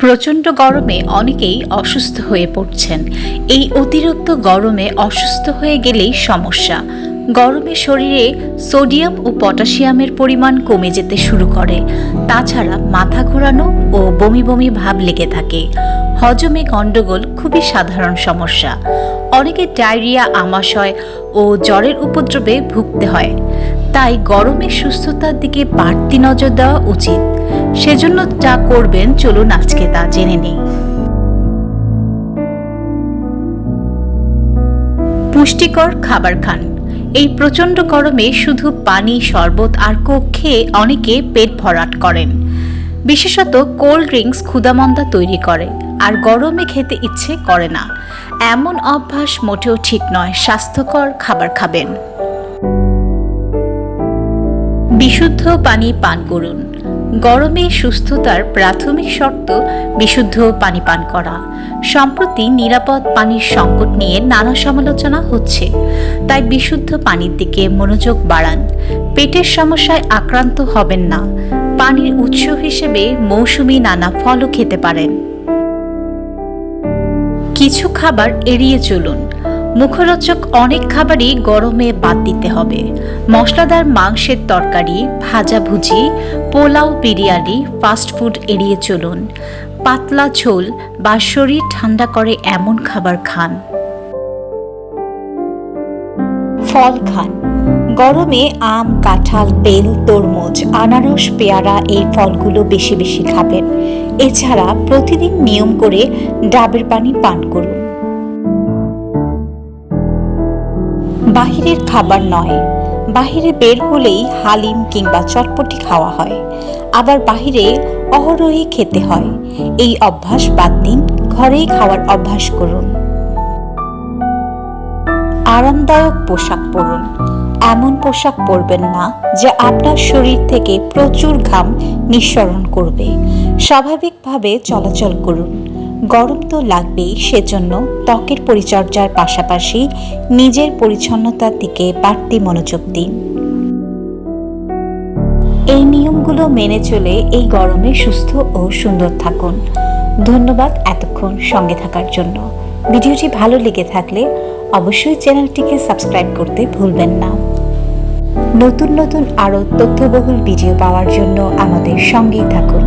প্রচণ্ড গরমে অনেকেই অসুস্থ হয়ে পড়ছেন। এই অতিরিক্ত গরমে অসুস্থ হয়ে গেলেই সমস্যা। গরমে শরীরে সোডিয়াম ও পটাশিয়ামের পরিমাণ কমে যেতে শুরু করে। তাছাড়া মাথা ঘোরানো ও বমি বমি ভাব লেগে থাকে। হজমে গণ্ডগোল খুবই সাধারণ সমস্যা। অনেকে ডায়রিয়া, আমাশয় ও জ্বরের উপদ্রবে ভুগতে হয়। তাই গরমে সুস্থতার দিকে বাড়তি নজর দেওয়া উচিত। সেজন্য যা করবেন, চলুন আজকে তা জেনে নেই। পুষ্টিকর খাবার খান। এই প্রচণ্ড গরমে শুধু পানি, শরবত আর কোক খেয়ে অনেকে পেট ভরাট করেন। বিশেষত কোল্ড ড্রিঙ্কস ক্ষুদামন্দা তৈরি করে, আর গরমে খেতে ইচ্ছে করে না। এমন অভ্যাস মোটেও ঠিক নয়, স্বাস্থ্যকর খাবার খাবেন। বিশুদ্ধ পানি পান করুন। গরমে সুস্থতার প্রাথমিক শর্ত বিশুদ্ধ পানি পান করা। সম্প্রতি নিরাপদ পানির সংকট নিয়ে নানা সমালোচনা হচ্ছে। তাই বিশুদ্ধ পানির দিকে মনোযোগ বাড়ান। পেটের সমস্যায় আক্রান্ত হবেন না। পানির উৎস হিসেবে মৌসুমি নানা ফলও খেতে পারেন। কিছু খাবার এড়িয়ে চলুন। মুখরোচক অনেক খাবারই গরমে বাদ দিতে হবে। মশলাদার মাংসের তরকারি ভাজাভুজি পোলাও বিরিয়ানি ফাস্টফুড এড়িয়ে চলুন। পাতলা ঝোল বা শরীর ঠান্ডা করে এমন খাবার খান। ফল খান। গরমে আম, কাঁঠাল, বেল, তরমুজ, আনারস, পেয়ারা এই ফলগুলো বেশি বেশি খাবেন। এছাড়া প্রতিদিন নিয়ম করে ডাবের পানি পান করুন। বাহিরের খাবার নয়। বাহিরে বের হলেই হালিম কিংবা চটপটি খাওয়া হয়। আবার বাহিরে অহরহই খেতে হয়। এই অভ্যাস বাদ দিন, ঘরেই খাওয়ার অভ্যাস করুন। আরামদায়ক পোশাক পরুন। এমন পোশাক পরবেন না যে আপনার শরীর থেকে প্রচুর ঘাম নিঃসরণ করবে। স্বাভাবিকভাবে চলাচল করুন। গরম তো লাগবেই, সেজন্য ত্বকের পরিচর্যার পাশাপাশি নিজের পরিচ্ছন্নতার দিকে বাড়তি মনোযোগ দিন। এই নিয়মগুলো মেনে চলে এই গরমে সুস্থ ও সুন্দর থাকুন। ধন্যবাদ এতক্ষণ সঙ্গে থাকার জন্য। ভিডিওটি ভালো লেগে থাকলে অবশ্যই চ্যানেলটিকে সাবস্ক্রাইব করতে ভুলবেন না। নতুন নতুন আরও তথ্যবহুল ভিডিও পাওয়ার জন্য আমাদের সঙ্গেই থাকুন।